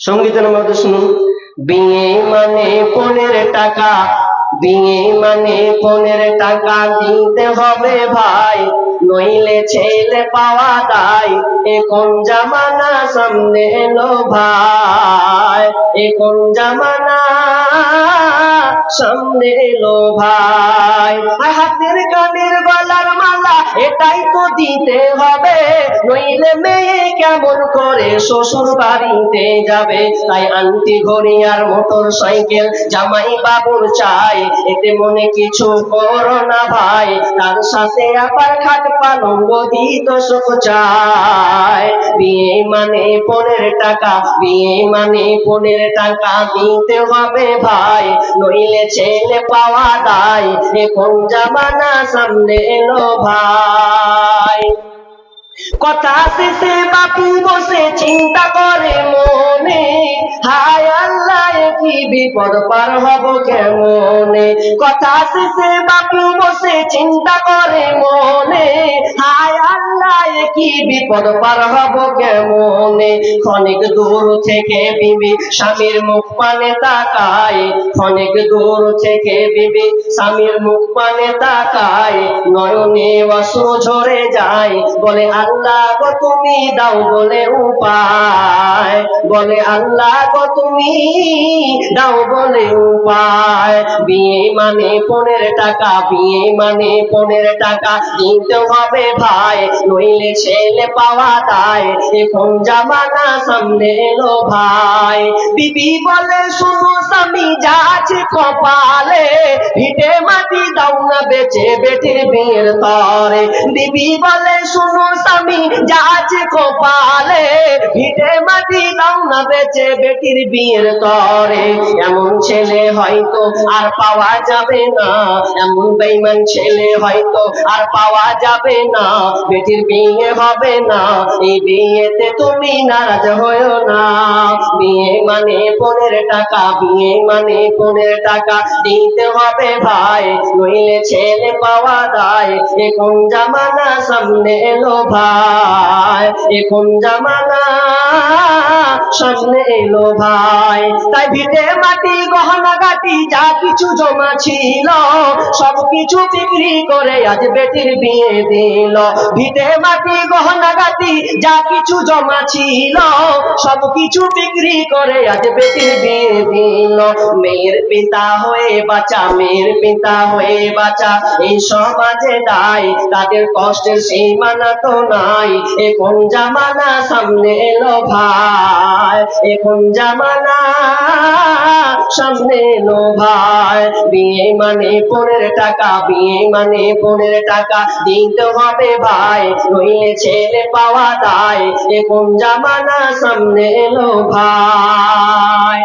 সঙ্গীতের মধ্যে শুনুন। বিয়ে মানে পনেরো টাকা বিয়ে মানে পনেরো টাকা দিতে হবে ভাই। নইলে ছেলে পাওয়া দায় এখন জামানা সামনে এলো ভাই। এ কোন জামানা সামনে এলো ভাই। হাতের কানের গলার মালা এটাই তো দিতে হবে। নইলে মেয়ে কেমন করে শ্বশুর বাড়িতে যাবে? তাই আন্টি ঘড়ি আর মোটর সাইকেল জামাই বাবুর চাই। এতে মনে কিছু করো না ভাই, তার সাথে আবার খাট পালঙ্গ দিত সুখ চাই বিয়ে মানে পনেরো টাকা, বিয়ে মানে পনেরো টাকা দিতে হবে ভাই, নইলে ছেলে পাওয়া দায় এখন জামানা সামনে এলো ভাই। কথা শেষে বাপু বসে, চিন্তা করে মনে। হায় আল্লাহ কি বিপদ পার হব কেমনে? কথা শেষে বাপু বসে, চিন্তা করে মনে। হায় আল্লাহ এ কি বিপদ পার হব কেমনে? ক্ষণিক দূর থেকে বিবি স্বামীর মুখ পানে তাকায়। ক্ষণিক দূর থেকে বিবি স্বামীর মুখ পানে তাকায়। নয়নে অশ্রু ঝরে যায়। বলে, আল্লাহ গো, তুমি দাও বলে উপায়। বলে, আল্লাহ গো, তুমি দাও বলে উপায় বিয়ে মানে পনেরো টাকা, বিয়ে মানে পনেরো টাকা দিতে হবে ভাই, নইলে ছেলে পাওয়া দায় এখন জামানা সামনে এলো ভাই। বিবি বলে, শুনো স্বামী যাচ্ছে কপালে, ভিটে দাও না বেচে বেটির বিয়ের তরে। দিবি বলে, শুনো স্বামী, যা কপালে। ভিটে মাটি দাও না বেচে বেটির বিয়ের তরে। এমন ছেলে হয়তো আর পাওয়া যাবে না। এমন বেইমান ছেলে হয়তো আর পাওয়া যাবে না। বেটির বিয়ে হবে না। এই বিয়েতে তুমি নারাজ হয়েও না। বিয়ে মানে পনেরো টাকা, বিয়ে মানে পনেরো টাকা। দিতে হবে ভাই, নইলে ছেলে পাওয়া দায় এখন জামানা সামনে এলো ভাই। এখন জামানা সামনে এলো ভাই। তাই ভিটে মাটি, গহনা গাটি, যা কিছু জমা ছিল সব কিছু বিক্রি করে আজ বেটির বিয়ে দিল। ভিটে মাটি, গহনা গাটি, যা কিছু জমা ছিল সব কিছু বিক্রি করে আজ বেটির বিয়ে দিল। মেয়ের পিতা হয়ে বাঁচা, মেয়ের পিতা হয়ে বাঁচা, এই সমাজে দায় তাদের কষ্টের সীমানা তো নাই। এখন জামানা সামনে এলো ভাই, এখন জামানা সামনে লো ভাই। বিয়ে মানে পনেরো টাকা, বিয়ে মানে পনেরো টাকা দিতে হবে ভাই, নইলে ছেলে পাওয়া দায় এখন জামানা সামনে লো ভাই।